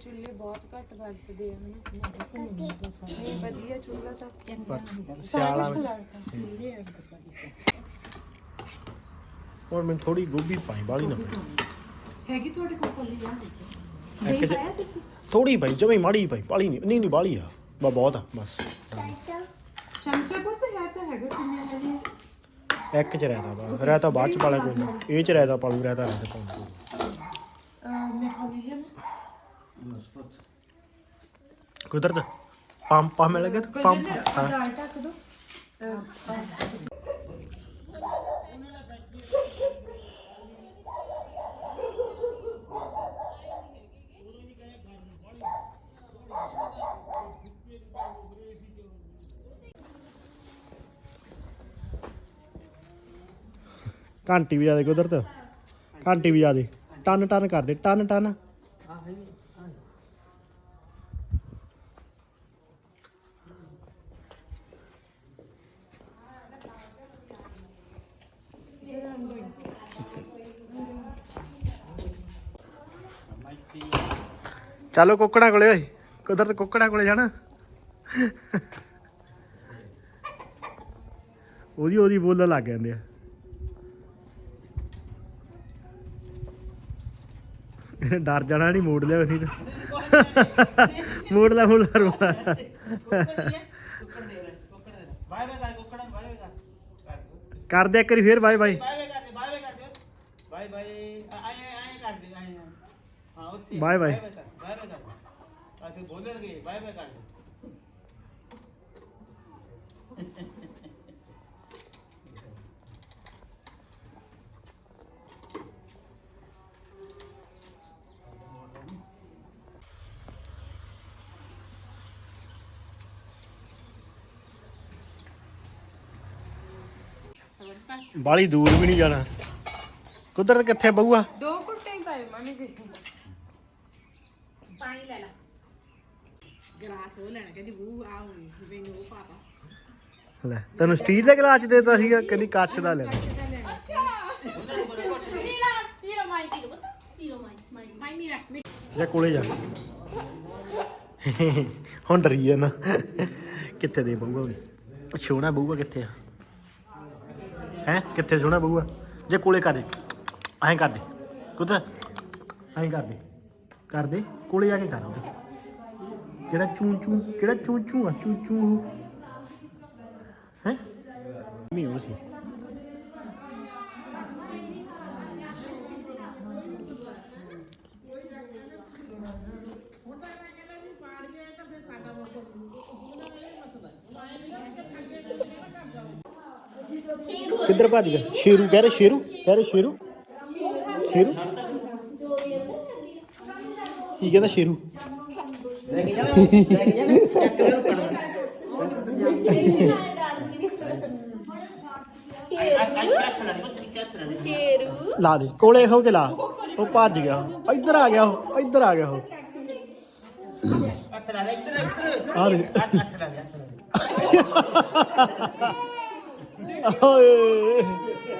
S2: ਚੁੱਲ੍ਹੇ ਬਹੁਤ ਘੱਟ ਵਰਤਦੇ ਆ ਹਨਾ? ਵਧੀਆ ਚੁੱਲ੍ਹਾ ਤਾਂ ਸਾਰਾ ਕੁਝ ਵਰਤਦਾ
S1: ਹੁਣ ਮੈਨੂੰ ਥੋੜੀ ਗੋਭੀ ਪਾਈ ਬਾਲੀ ਨਾ
S2: ਹੈਗੀ ਤੁਹਾਡੇ ਕੋਲ ਕੋਲੀ ਆ?
S1: ਇੱਕ ਥੋੜੀ ਪਾਈ ਜਮੇ ਮਾੜੀ ਪਾਈ ਬਾਲੀ ਨਹੀਂ ਨਹੀਂ ਨਹੀਂ ਬਾਲੀ ਆ। ਬਾ ਬਹੁਤ ਆ ਬਸ।
S2: ਚਮਚਾ ਪੁੱਤ ਹੈ ਤਾਂ ਹੈਗਾ ਕਿੰਨੇ ਵਾਲੀ
S1: ਇੱਕ ਚ ਰਹਿਦਾ ਬਾ ਰਹਿਤਾ ਬਾਅਦ ਚ ਪਾਲਾ ਕੋਈ ਨਹੀਂ ਇਹ ਚ ਰਹਿਦਾ ਪਾਲੂ ਰਹਿਤਾ ਰਹਿਦਾ ਪਾਲੂ
S2: ਮੈਂ ਖਾਲੀ ਹੈ
S1: ਕੁਦਰਤ। ਪੰਪ ਆ ਮਿਲ ਗਿਆ ਤੇ ਪੰਪ। ਹਾਂ।
S2: ਦਾਲ ਢੱਕ ਦੋ।
S1: ਘੰਟੀ ਵੀ ਜਾਦੇ ਕੁਦਰਤ। ਘੰਟੀ ਵੀ ਜਾਦੇ ਟਨ ਟਨ ਕਰਦੇ ਟਨ ਟਨ ਚਲੋ ਕੁੱਕੜਾਂ ਕੋਲੇ ਓਏ ਕੁਦਰਤ ਕੁੱਕੜਾਂ ਕੋਲੇ ਜਾਣਾ ਉਹਦੀ ਉਹਦੀ ਬੋਲਣ ਲੱਗ ਜਾਂਦੇ ਆ ਇਹਨੇ ਡਰ ਜਾਣਾ ਨਹੀਂ ਮੋੜ ਲਿਆ ਨਹੀਂ ਤਾਂ ਮੋੜ ਦਾ ਫੁੱਲ ਰੋਣਾ
S4: ਕਰ
S1: ਦੇ ਇੱਕ ਵਾਰੀ ਫੇਰ bye bye
S4: bye bye bye bye ਆਏ ਆਏ ਕਰ ਦੇ ਆਏ ਹਾਂ
S1: ਬਾਏ ਬਾਏ।
S4: ਫਿਰ ਬੋਲਣਗੇ ਬਾਏ ਬਾਏ ਕਰ।
S1: ਬਾਲੀ ਦੂਰ ਵੀ ਨਹੀਂ ਜਾਣਾ। ਕੁਦਰਤ ਕਿੱਥੇ ਬਹੂਆ?
S2: ਦੋ ਕੁੱਟੇ ਹੀ ਪਾਏ ਮਾਮੀ ਜੀ।
S5: ਪਾਣੀ ਲੈ ਲੈ। ਗਲਾਸ ਉਹ ਲੈਣਾ ਕਹਿੰਦੀ ਬੂ ਆ ਮੈਨੂੰ ਉਹ ਪਾਤਾ
S1: ਲੈ, ਤੈਨੂੰ ਸਟੀਲ ਦਾ ਗਲਾਸ ਦੇਤਾ ਸੀਗਾ, ਕਹਿੰਦੀ ਕੱਚ ਦਾ ਲੈਣਾ।
S6: ਪੀਰੋ ਮਾਈ ਪੀਰੋ ਪੀਰੋ ਮਾਈ
S1: ਕੋਲੇ ਜਾ। ਹੁਣ ਡਰੀ ਆ ਨਾ। ਕਿੱਥੇ ਦੇ ਬਹੂਆ ਉਹਦੀ? ਸੋਹਣਾ ਬਹੂਆ ਕਿੱਥੇ ਆ? ਹੈ, ਕਿੱਥੇ ਸੋਹਣਾ ਬਹੂਆ? ਜੇ ਕੋਲੇ ਕਰ ਦੇ। ਐਂ ਕਰ ਦੇ। ਕੁੱਤ ਐਂ ਕਰ ਦੇ। ਕਰ ਦੇ, ਕੋਲੇ ਜਾ ਕੇ ਕਰ ਉਹਦੇ। ਕਿਹੜਾ ਚੂੰ ਚੂੰ, ਕਿਹੜਾ ਚੂੰ ਚੂੰ ਆ, ਚੂੰ ਚੂੰ। ਹੈ? ਨਹੀਂ ਉਹ ਸੀ ਕਿੱਧਰ ਭੱਜ ਗਿਆ? ਸ਼ੇਰੂ, ਕਹਿ ਰਹੇ ਸ਼ੇਰੂ, ਕਹਿ ਰਹੇ ਸ਼ੇਰੂ। ਸ਼ੇਰੂ? ਕੀ ਕਹਿੰਦਾ ਸ਼ੇਰੂ?
S6: ਸ਼ੇਰੂ
S1: ਲਾ ਦੇ, ਕੋਲੇ ਹੋ ਕੇ ਲਾ। ਉਹ ਭੱਜ ਗਿਆ। ਉਹ। ਇੱਧਰ ਆ ਗਿਆ ਉਹ, ਇੱਧਰ ਆ ਗਿਆ ਉਹ।
S4: ਹੱਥ ਲਾ ਦੇ ਇੱਧਰ ਇੱਧਰ
S1: ਆ ਦੇ।
S4: ਹੱਥ ਹੱਥ ਲਾ ਦੇ ਹੱਥ ਲਾ ਦੇ
S1: ਓਏ,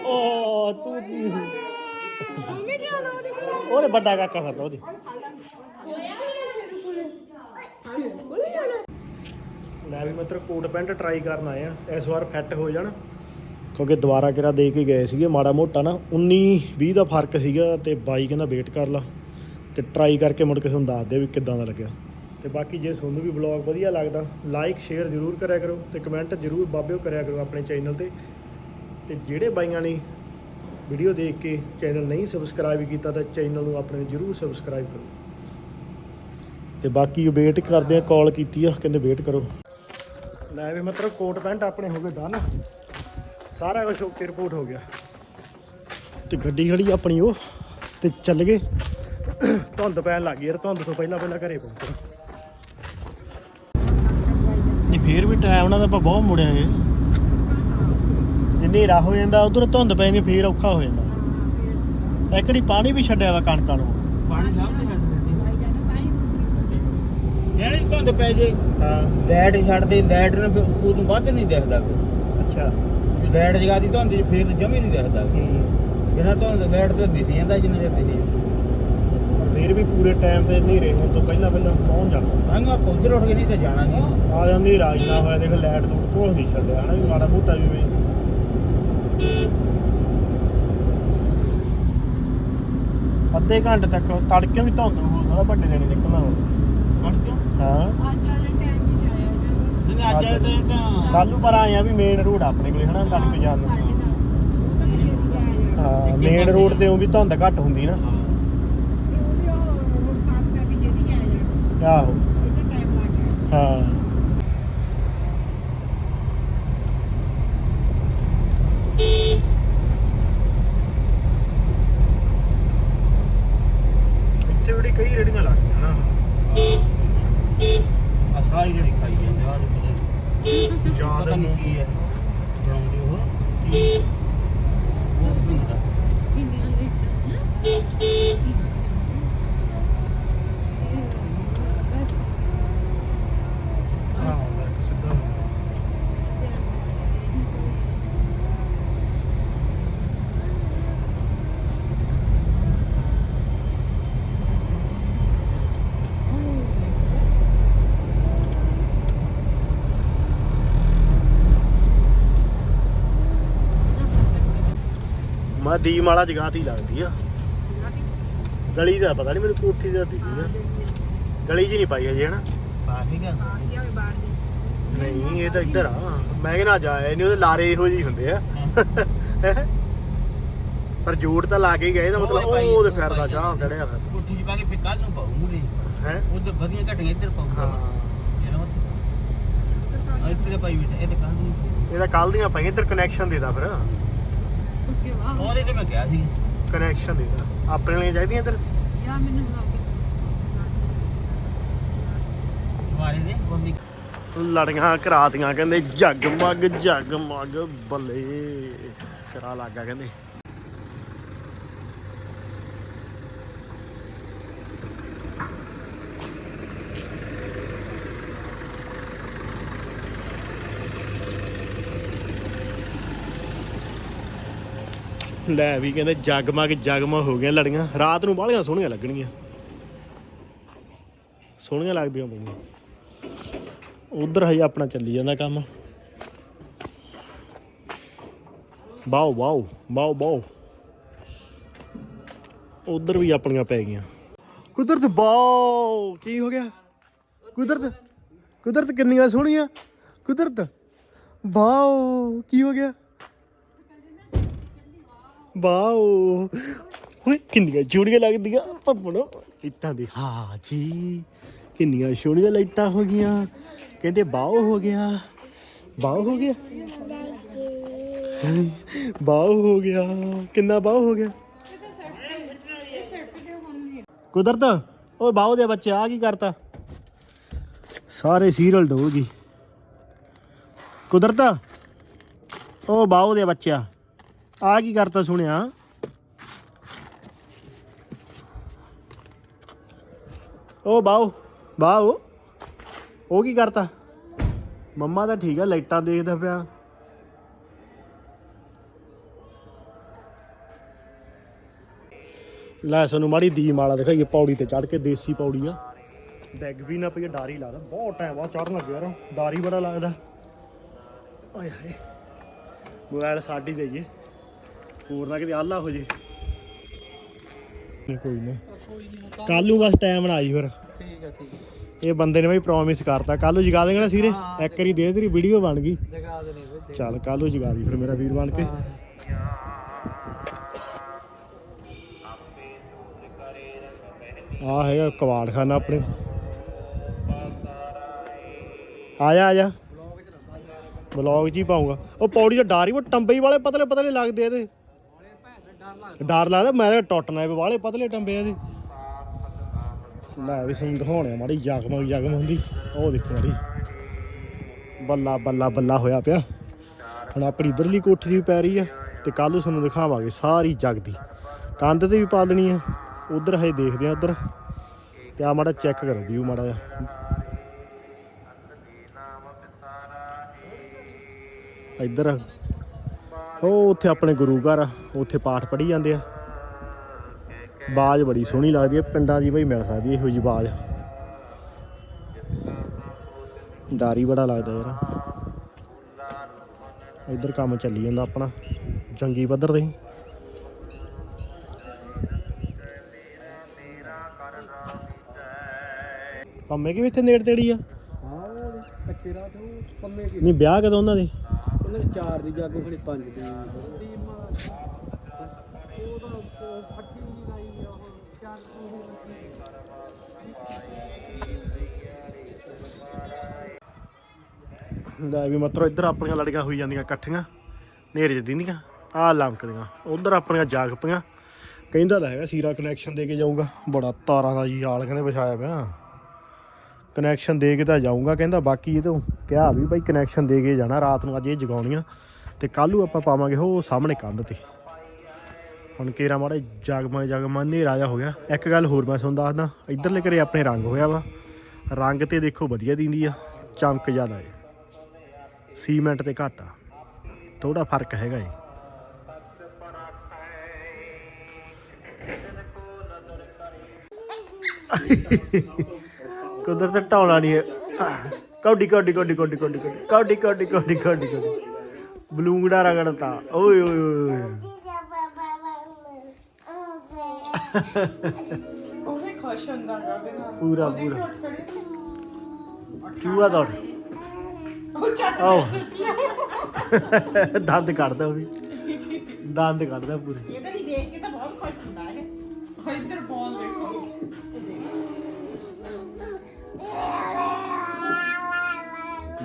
S1: ਓ, ਤੂੰ ਦੀ ਉਹਨੇ ਵੱਡਾ ਕਾਕਾ ਫਿਰਦਾ ਉਹਦੇ। ਲੈ ਵੀ ਮਿੱਤਰ ਕੋਟ ਪੈਂਟ ਟਰਾਈ ਕਰਨ ਆਏ ਆ ਇਸ ਵਾਰ ਫਿੱਟ ਹੋ ਜਾਣ। ਕਿਉਂਕਿ ਦੁਬਾਰਾ ਕਿਰਾ ਦੇ ਕੇ ਗਏ ਸੀਗੇ, ਮਾੜਾ ਮੋਟਾ ਨਾ। 19 20 ਦਾ ਫ਼ਰਕ ਸੀਗਾ ਤੇ ਬਾਈ ਕਹਿੰਦਾ ਵੇਟ ਕਰ ਲਾ। ਤੇ ਟਰਾਈ ਕਰਕੇ ਮੁੜ ਕੇ ਤੁਹਾਨੂੰ ਦੱਸ ਦੇ ਵੀ ਕਿੱਦਾਂ ਦਾ ਲੱਗਿਆ। ਤੇ ਬਾਕੀ ਜੇ ਤੁਹਾਨੂੰ ਵੀ ਵਲੌਗ ਵਧੀਆ ਲੱਗਦਾ ਲਾਈਕ ਸ਼ੇਅਰ ਜ਼ਰੂਰ ਕਰਿਆ ਕਰੋ ਤੇ ਕਮੈਂਟ ਜ਼ਰੂਰ ਬਾਬਿਓ ਕਰਿਆ ਕਰੋ ਆਪਣੇ ਚੈਨਲ ਤੇ। ਤੇ ਜਿਹੜੇ ਬਾਈਆਂ ਨੇ ਵੀਡੀਓ ਦੇਖ ਕੇ ਚੈਨਲ ਨਹੀਂ ਸਬਸਕ੍ਰਾਈਬ ਕੀਤਾ ਤਾਂ ਚੈਨਲ ਨੂੰ ਆਪਣੇ ਜ਼ਰੂਰ ਸਬਸਕ੍ਰਾਈਬ ਕਰੋ। ਤੇ ਬਾਕੀ ਵੇਟ ਕਰਦੇ ਆ ਕਾਲ ਕੀਤੀ ਆ ਕਹਿੰਦੇ ਵੇਟ ਕਰੋ। ਲੈ ਵੀ ਮਤਲਬ ਕੋਟ ਪੈਂਟ ਆਪਣੇ ਹੋ ਗਏ ਡਨ ਸਾਰਾ ਕੁਝ ਓਕੇ ਰਿਪੋਰਟ ਹੋ ਗਿਆ। ਤੇ ਗੱਡੀ ਖੜੀ ਆਪਣੀ ਉਹ ਤੇ ਚੱਲ ਗਏ। ਧੁੰਦ ਪੈਣ ਲੱਗ ਗਈ ਯਾਰ ਧੁੰਦ ਤੋਂ ਪਹਿਲਾਂ ਪਹਿਲਾਂ ਘਰੇ ਪਹੁੰਚਣਾ ਨਹੀਂ ਫੇਰ ਵੀ ਟਾਈਮ ਉਹਨਾਂ ਦਾ ਆਪਾਂ ਬਹੁਤ ਮੁੜਿਆ ਏ ਜੇ ਹਨੇਰਾ ਹੋ ਜਾਂਦਾ ਉਧਰ ਧੁੰਦ ਪੈ ਜਾਂਦੀ ਫੇਰ ਔਖਾ ਹੋ ਜਾਂਦਾ। ਐਕੜੀ ਪਾਣੀ ਵੀ ਛੱਡਿਆ ਵਾ ਕਣਕਾਂ ਨੂੰ।
S4: ਪਾਣੀ ਸਾਹਮਣੇ ਇਹ ਧੁੰਦ ਪੈ ਜੇ।
S1: ਹਾਂ।
S4: ਨੂੰ ਫਿਰ ਉਦੋਂ ਵੱਧ ਨਹੀਂ ਦਿਖਦਾ ਕੋਈ।
S1: ਅੱਛਾ।
S4: ਲਾਈਟ ਜਗਾ ਦੀ ਧੁੰਦ ਚ ਫੇਰ ਜਮੇ ਨਹੀਂ ਦਿਖਦਾ ਜਿੰਨਾ ਧੁੰਦ ਲਾਈਟ ਤੋਂ ਦਿਖੀ ਜਾਂਦਾ ਜਿੰਨਾ ਚਿਰ ਦਿਖੀ ਜਾਂਦਾ
S1: ਫੇਰ ਵੀ ਪੂਰੇ ਟਾਈਮ ਤੇ ਹਨੇਰੇ ਹੋਣ ਤੋਂ ਪਹਿਲਾਂ ਪਹਿਲਾਂ ਪਹੁੰਚ ਜਾਣਾ
S4: ਆਂਗਾ ਆਪਾਂ ਉੱਧਰ ਉੱਠ ਕੇ ਨਹੀਂ ਤਾਂ ਜਾਣਾ ਨਹੀਂ
S1: ਆ ਜਾਂਦੀ ਰਾਜ ਨਾ ਹੋਇਆ ਦੇਖ ਲਾਈਟ ਲੂਟ ਕੋਹ ਨਹੀਂ ਛੱਡਿਆ ਹਨਾ ਵੀ ਮਾੜਾ ਮੋਟਾ ਵੀ ਵੀ। ਅੱਧੇ ਘੰਟੇ ਤੱਕ ਤੜਕੇ ਵੀ ਧੁੰਦ ਹੋ ਸਕਦਾ ਵੱਡੇ ਦਿਨ ਨਿਕਲਣਾ
S4: ਮੜ ਕਿਉਂ
S1: ਹਾਂ।
S2: ਅੱਜ ਵਾਲੇ ਟਾਈਮ ਵਿੱਚ ਆਇਆ ਜਦੋਂ
S4: ਨਹੀਂ ਅੱਜ ਵਾਲੇ ਟਾਈਮ ਤਾਂ
S1: ਕੱਲੂ ਪਰ ਆਏ ਆ ਵੀ ਮੇਨ ਰੋਡ ਆਪਣੇ ਕੋਲੇ ਹਨਾ ਤੜਕੇ ਜਾਣ ਨੂੰ
S2: ਸਾਡੇ ਦਾ ਉਹ ਤਾਂ ਛੇਤੀ ਆਇਆ
S1: ਹਾਂ ਮੇਨ ਰੋਡ ਤੇ ਉਹ ਵੀ ਧੁੰਦ ਘੱਟ ਹੁੰਦੀ ਨਾ।
S2: ਤੇ ਉਹ ਵੀ ਉਹ ਰੋਡ ਸਾਫ਼ ਕਰਕੇ ਛੇਤੀ ਆਇਆ
S1: ਆਹੋ।
S2: ਇਹਦਾ ਟਾਈਮ ਲੱਗ ਗਿਆ।
S1: ਹਾਂ ਇੱਥੇ ਬੜੀ ਕਈ ਰੇੜੀਆਂ ਲੱਗ ਗਈਆਂ ਨਾ
S4: ਆ ਸਾਰੀ ਜਿਹੜੀ ਖਾਈ ਜਾਂਦੇ ਆ ਪਤਾ ਨਹੀਂ
S1: ਯਾਦ
S4: ਪਤਾ ਨਹੀਂ ਕੀ ਹੈ ਬਣਾਉਂਦੇ ਉਹ
S1: ਕੀ
S4: ਉਹ ਹੁੰਦਾ
S1: ਹਾਂ ਲੱਗ ਸਿੱਧਾ ਮੈਂ ਦੀਮ ਵਾਲਾ ਜਗਾਤੀ ਲੱਗਦੀ ਆ। ਗਲੀ ਦਾ ਪਤਾ ਨਹੀਂ ਮੈਨੂੰ ਕੋਠੀ ਦਾ ਦਿਖੀਗਾ ਗਲੀ ਜੀ ਨਹੀਂ ਪਾਈ ਹਜੇ ਹਨਾ? ਨਹੀਂ ਇਹ ਤਾਂ ਇੱਧਰ ਆ। ਮੈਂ ਕਿਹਾ ਨਾ ਜਾਇਆ ਨਹੀਂ ਉਹਦੇ ਲਾਰੇ ਇਹੋ ਜਿਹੇ ਹੁੰਦੇ ਆ। ਪਰ ਜੋੜ ਤਾਂ ਲਾ ਕੇ ਹੀ ਗਏ ਇਹਦਾ ਮਤਲਬ ਉਹ ਉਹਦੇ ਫਿਰਦਾ ਚਾਹ ਚੜਿਆ ਫਿਰ
S4: ਕੋਠੀ ਚ ਪਾ ਕੇ ਫਿਰ ਕੱਲ ਨੂੰ ਪਾਉ ਮੂਰੇ
S1: ਹੈ?
S4: ਉਧਰ ਵਧੀਆ ਘਟੀਆਂ ਇੱਧਰ ਪਾਉਂਗਾ
S1: ਹਾਂ।
S4: ਇਹ ਨਾ ਉੱਥੇ ਇੱਥੇ ਤਾਂ ਪਾਈ ਬੈਠਾ ਇਹ ਤਾਂ ਕੱਲ ਨੂੰ
S1: ਇਹਦਾ ਕੱਲ ਦੀਆਂ ਪਾਈਆਂ ਇੱਧਰ ਕਨੈਕਸ਼ਨ ਦੇਦਾ ਫਿਰ।
S4: ਉਹਦੇ ਤੇ ਮੈਂ ਗਿਆ ਸੀ।
S1: ਕਨੈਕਸ਼ਨ ਦੇਦਾ ਆਪਣੇ ਲਈ ਚਾਹੀਦੀਆਂ ਇੱਧਰ?
S4: ਮਾਰੇ ਦੇ ਮੰਮੀ।
S1: ਲੜੀਆਂ ਕਰਾਤੀਆਂ ਕਹਿੰਦੇ ਜਗਮਗ ਜਗਮਗ ਬੱਲੇ। ਸਿਰਾ ਲੱਗਾ ਕਹਿੰਦੇ। ਲੈ ਵੀ ਕਹਿੰਦੇ ਜਗਮਗ ਜਗਮਗ ਹੋ ਗਈਆਂ ਲੜੀਆਂ। ਰਾਤ ਨੂੰ ਬਾਹਲੀਆਂ ਸੋਹਣੀਆਂ ਲੱਗਣਗੀਆਂ। ਸੋਹਣੀਆਂ ਲੱਗਦੀਆਂ ਪਈਆਂ। ਉਧਰ ਹਜੇ ਆਪਣਾ ਚੱਲੀ ਜਾਂਦਾ ਕੰਮ। Wow wow wow wow. ਉਧਰ ਵੀ ਆਪਣੀਆਂ ਪੈ ਗਈਆਂ। ਕੁਦਰਤ, ਵਾਓ, ਕੀ ਹੋ ਗਿਆ? ਕੁਦਰਤ ਕੁਦਰਤ ਕਿੰਨੀਆਂ ਸੋਹਣੀਆਂ। ਕੁਦਰਤ, ਵਾਓ, ਕੀ ਹੋ ਗਿਆ? ਵਾਓ। ਓਏ, ਕਿੰਨੀਆਂ ਜੋੜੀਆਂ ਲੱਗਦੀਆਂ। ਪੱਪਣ ਇੱਟਾਂ ਦੀ, ਹਾਂ ਜੀ। ਕਿੰਨੀਆਂ ਸੋਹਣੀਆਂ ਲਾਈਟਾਂ ਹੋ ਗਈਆਂ। ਕਹਿੰਦੇ ਬਾਓ ਹੋ ਗਿਆ। ਬਾਓ ਹੋ ਗਿਆ? ਬਾਓ ਹੋ ਗਿਆ। ਕਿੰਨਾ ਬਾਓ ਹੋ ਗਿਆ? ਕੁਦਰਤ, ਓਏ ਬਾਓ ਦੇ ਬੱਚੇ ਆ ਕੀ ਕਰਤਾ? ਸਾਰੇ ਸੀਰੀਅਲ ਡੋਲ ਗਈ ਕੁਦਰਤ, ਓ ਬਾਓ ਦੇ ਬੱਚਾ ਆ ਕੀ ਕਰਤਾ ਸੁਣਿਆ? ਉਹ ਬਾਓ ਬਾਓ ਉਹ ਕੀ ਕਰਤਾ? ਮੰਮਾ ਤਾਂ ਠੀਕ ਆ, ਲਾਈਟਾਂ ਦੇਖਦਾ ਪਿਆ। ਲੈ ਸਾਨੂੰ ਮਾੜੀ ਦੀਮ ਵਾਲਾ ਦਿਖਾਈਏ, ਪੌੜੀ ਤੇ ਚੜ ਕੇ ਦੇਸੀ ਪੌੜੀ ਆ ਡੈਗ ਵੀ ਨਾ ਪਈ ਡਾਰੀ ਲੱਗਦਾ ਬਹੁਤ ਟਾਈਮ ਬਾਅਦ ਚੜਨ ਲੱਗਿਆ ਯਾਰ, ਡਾਰੀ ਬੜਾ ਲੱਗਦਾ। ਆਏ ਹਾਏ, ਮੋਬਾਈਲ ਸਾਡੀ ਦੇਈਏ ਹੋਰ ਨਾ ਕਿਤੇ ਆਲਾ ਹੋ ਜੇ। ਨਹੀਂ ਕੋਈ ਨਹੀਂ। ਕੱਲ ਨੂੰ ਬਸ ਟਾਈਮ ਨਾ ਆਈ ਫਿਰ।
S4: ਠੀਕ ਆ ਠੀਕ
S1: ਇਹ ਬੰਦੇ ਨੇ ਬਈ ਪ੍ਰੋਮਿਸ ਕਰਤਾ। ਕੱਲ ਨੂੰ ਜਗਾ ਦੇਗਾ ਨਾ ਸੀਰੇ ਇੱਕ ਵਾਰੀ ਦੇ ਤੇਰੀ ਵੀਡੀਓ ਬਣ ਗਈ।
S4: ਜਗਾ ਦੇ। ਨਹੀਂ
S1: ਚੱਲ ਕੱਲ ਨੂੰ ਜਗਾ ਦੀ ਫਿਰ ਮੇਰਾ ਵੀਰ ਬਣ ਕੇ। ਆ ਹੈਗਾ ਕਵਾੜਖਾਨਾ ਆਪਣੇ। ਆ ਜਾ ਆ ਜਾ ਬਲੌਗ ਜੀ ਪਾਉਂਗਾ ਉਹ ਪੌੜੀ ਦਾ ਡਰ ਉਹ ਟੰਬੇ ਹੀ ਵਾਲੇ ਪਤਲੇ ਪਤਲੇ ਲੱਗਦੇ ਆ ਇਹਦੇ। ਡਰ ਲੱਗਦਾ। ਮੈਂ ਤਾਂ ਟੁੱਟਣਾ ਇਹ ਵਾਲੇ ਪਤਲੇ ਟੰਬੇ ਇਹਦੇ ਲੈ ਵੀ ਸਾਨੂੰ ਦਿਖਾਉਣੇ ਮਾੜੀ ਜਗਮਗ ਜਗਮ ਹੁੰਦੀ। ਉਹ ਦੇਖੋ ਮਾੜੀ। ਬੱਲਾ ਬੱਲਾ ਬੱਲਾ ਹੋਇਆ ਪਿਆ। ਹੁਣ ਆਪਣੀ ਇਧਰਲੀ ਕੋਠੀ ਦੀ ਪੈ ਰਹੀ ਆ, ਤੇ ਕੱਲ ਨੂੰ ਤੁਹਾਨੂੰ ਦਿਖਾਵਾਂਗੇ ਸਾਰੀ ਜਗਦੀ ਕੰਧ ਤੇ ਵੀ ਪਾ ਦੇਣੀ ਆ, ਉਧਰ ਹਜੇ ਦੇਖਦੇ ਆ ਉਧਰ। ਤੇ ਆ ਮਾੜਾ ਚੈੱਕ ਕਰੋ ਵਿਊ ਮਾੜਾ ਜਿਹਾ। ਇੱਧਰ ਉਹ ਉੱਥੇ ਆਪਣੇ ਗੁਰੂ ਘਰ ਆ ਉੱਥੇ ਪਾਠ ਪੜ੍ਹੀ ਜਾਂਦੇ ਆ। ਬਾਜ ਬੜੀ ਸੋਹਣੀ ਲੱਗਦੀ ਹੈ ਪਿੰਡਾਂ ਦੀ ਬਈ ਮਿਲ ਸਕਦੀ ਇਹੋ ਜਿਹੀ ਬਾਜ। ਡਾਰੀ ਬੜਾ ਲੱਗਦਾ ਯਾਰ। ਇੱਧਰ ਕੰਮ ਚੱਲੀ ਜਾਂਦਾ ਆਪਣਾ ਜੰਗੀ ਪੱਧਰ ਤੇ। ਪੰਮੇ ਕੀ ਵੀ ਇੱਥੇ ਨੇੜ ਤੇੜੀ ਆ?
S4: ਹਾਂ ਕੱਚੇ ਰਾਤ ਉਹ ਪੰਮੇ ਕੀ
S1: ਨਹੀਂ ਵਿਆਹ ਕਦੋਂ ਉਹਨਾਂ ਦੇ?
S4: ਉਹਨਾਂ ਨੇ ਚਾਰ ਦੀ ਜਾਗੋ ਖੜੀ ਪੰਜ ਦੀ।
S1: ਲੈ ਵੀ ਮਤਰੋ ਇੱਧਰ ਆਪਣੀਆਂ ਲੜੀਆਂ ਹੋਈ ਜਾਂਦੀਆਂ ਇਕੱਠੀਆਂ ਨੇਰੇ ਚ ਦਿੰਦੀਆਂ, ਆ ਲਮਕਦੀਆਂ, ਉਧਰ ਆਪਣੀਆਂ ਜਾਗ ਪਈਆਂ ਕਹਿੰਦਾ ਤਾਂ ਹੈਗਾ ਸੀਰਾ ਕਨੈਕਸ਼ਨ ਦੇ ਕੇ ਜਾਊਗਾ, ਬੜਾ ਤਾਰਾਂ ਦਾ ਜੀ ਹਾਲ ਕਹਿੰਦੇ, ਵਿਛਾਇਆ ਪਿਆ। ਕਨੈਕਸ਼ਨ ਦੇ ਕੇ ਤਾਂ ਜਾਊਗਾ ਕਹਿੰਦਾ ਬਾਕੀ ਇਹ ਤੋਂ ਕਿਹਾ ਵੀ ਭਾਈ ਕਨੈਕਸ਼ਨ ਦੇ ਕੇ ਜਾਣਾ ਰਾਤ ਨੂੰ ਅੱਜ ਇਹ ਜਗਾਉਣੀਆਂ ਤੇ ਕੱਲ ਨੂੰ ਆਪਾਂ ਪਾਵਾਂਗੇ ਉਹ ਸਾਹਮਣੇ ਕੰਧ ਤੇ। ਹੁਣ ਕੇਰਾ ਮਾੜਾ ਜਗਮਾ ਜਗਮਾ ਹਨੇਰਾ ਜਿਹਾ ਹੋ ਗਿਆ। ਇੱਕ ਗੱਲ ਹੋਰ ਮੈਂ ਤੁਹਾਨੂੰ ਦੱਸਦਾ ਇੱਧਰਲੇ ਘਰੇ ਆਪਣੇ ਰੰਗ ਹੋਇਆ ਵਾ। ਰੰਗ ਤੇ ਦੇਖੋ ਵਧੀਆ ਦਿੰਦੀ ਆ ਚਮਕ ਜ਼ਿਆਦਾ ਹੈ ਸੀਮੈਂਟ ਤੇ ਘੱਟ ਆ ਥੋੜਾ ਫ਼ਰਕ ਹੈਗਾ ਏ। ਕੁਦਰਤ ਢਾਉਣਾ ਨਹੀਂ ਹੈ ਕੌਡੀ ਕੌਡੀ ਕੌਡੀ ਕੌਡੀ ਕੌਡੀ ਕੌਡੀ ਕੌਡੀ ਕੌਡੀ ਕੌਡੀ ਕੌਡੀ ਬਲੂੰਗੜਾ ਰਗੜਤਾ ਓਏ ਓਏ ਓਏ
S2: ਉਹ ਵੀ ਖੁਸ਼ ਹੁੰਦਾ ਗਾ ਉਹਦੇ ਨਾਲ
S1: ਪੂਰਾ ਪੂਰਾ ਚੂਹਾ ਦੌੜ
S2: ਉਹ ਚੱਟ
S1: ਆਓ ਦੰਦ ਕੱਢਦਾ ਉਹ ਵੀ ਦੰਦ ਕੱਢਦਾ ਪੂਰੇ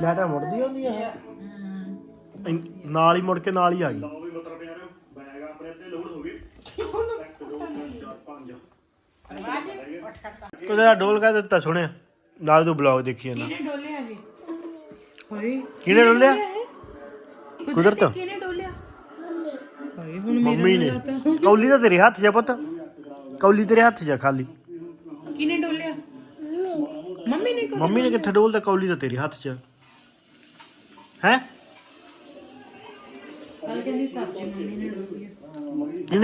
S1: ਲੈਟਾ ਮੁੜਦੀ ਹੁੰਦੀ ਆ। ਨਾਲ ਹੀ ਮੁੜ ਕੇ ਨਾਲ ਹੀ ਆ ਗਈ। ਉਹਦਾ ਡੋਲ ਕਾ ਦਿੱਤਾ ਸੁਣਿਆ? ਨਾਲ ਤੂੰ ਬਲੌਗ ਦੇਖੀ ਜਾਂਦਾ।
S2: ਕਿਹਨੇ ਡੋਲਿਆ ਜੀ ਹੋਈ
S1: ਕਿਹਨੇ ਡੋਲਿਆ? ਕੁਦਰਤ।
S2: ਕਿਹਨੇ ਡੋਲਿਆ? ਹੋਈ ਹੁਣ
S1: ਮੰਮੀ ਨੇ। ਕੌਲੀ ਤਾਂ ਤੇਰੇ ਹੱਥ 'ਚ ਆ ਪੁੱਤ। ਕੌਲੀ ਤੇਰੇ ਹੱਥ 'ਚ ਆ ਖਾਲੀ।
S2: ਕਿਹਨੇ ਡੋਲਿਆ? ਮੰਮੀ। ਨੇ
S1: ਮੰਮੀ ਨੇ ਕਿੱਥੇ ਡੋਲਦਾ? ਕੌਲੀ ਤਾਂ ਤੇਰੇ ਹੱਥ 'ਚ ਆ। ਹੈ?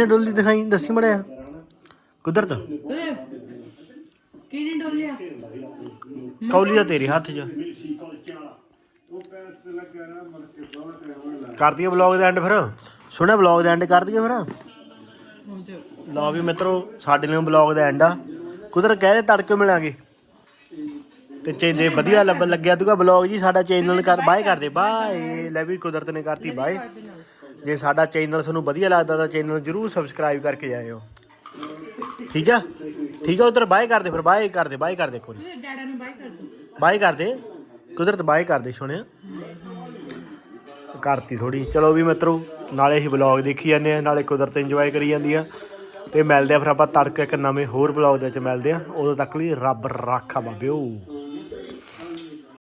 S2: ਡੋਲੀ
S1: ਦਿਖਾਈ? ਦੱਸੀ ਮੜਿਆ। ਕੁਦਰਤ।
S2: ਕਿਹਨੇ ਡੋਲਿਆ?
S1: ਕੌਲੀ ਤਾਂ ਤੇਰੇ ਹੱਥ 'ਚ। ਕਰ ਦਈਏ ਬਲੌਗ ਦਾ ਐਂਡ ਫਿਰ। ਸੁਣਿਆ ਬਲੌਗ ਦਾ ਐਂਡ ਕਰ ਦਈਏ ਫਿਰ? ਲਓ ਵੀ ਮਿੱਤਰੋ ਸਾਡੇ ਲਈ ਬਲੌਗ ਦਾ ਐਂਡ ਆ। ਕੁਦਰਤ ਕਹਿ ਰਹੇ ਤੜਕੇ ਮਿਲਾਂਗੇ। ਤੇ ਚੇਲੇ ਵਧੀਆ ਲੱਭ ਲੱਗਿਆ ਤੂਗਾ ਬਲੌਗ ਜੀ ਸਾਡਾ ਚੈਨਲ ਕਰ ਬਾਏ ਕਰਦੇ ਬਾਏ। ਲੈ ਵੀ ਕੁਦਰਤ ਨੇ ਕਰਤੀ ਬਾਏ। ਜੇ ਸਾਡਾ ਚੈਨਲ ਤੁਹਾਨੂੰ ਵਧੀਆ ਲੱਗਦਾ ਤਾਂ ਚੈਨਲ ਜਰੂਰ ਸਬਸਕ੍ਰਾਈਬ ਕਰਕੇ ਜਾਇਓ। ਠੀਕ ਆ? ਠੀਕ ਆ ਉਧਰ ਬਾਏ ਕਰਦੇ ਫਿਰ ਬਾਏ ਕਰਦੇ ਬਾਏ ਕਰਦੇ ਕੋਈ
S2: ਡੈਡਾ ਨੂੰ ਬਾਈ ਕਰ ਦੋ।
S1: ਬਾਏ ਕਰਦੇ ਕੁਦਰਤ ਬਾਏ ਕਰਦੇ ਸੁਣਿਆ? ਕਰਤੀ ਥੋੜੀ ਚਲੋ ਵੀ ਮਿੱਤਰੋ ਨਾਲੇ ਹੀ ਵਲੌਗ ਦੇਖੀ ਜਾਂਦੇ ਆ ਨਾਲੇ ਕੁਦਰਤ ਇੰਜੋਏ ਕਰੀ ਜਾਂਦੀ ਆ। ਤੇ ਮਿਲਦੇ ਆ ਫਿਰ ਆਪਾਂ ਤੜਕੇ ਇੱਕ ਨਵੇਂ ਹੋਰ ਵਲੌਗ ਦੇ ਵਿੱਚ ਮਿਲਦੇ ਆ। ਉਦੋਂ ਤੱਕ ਲਈ ਰੱਬ ਰਾਖਾ ਬਾਬਿਓ।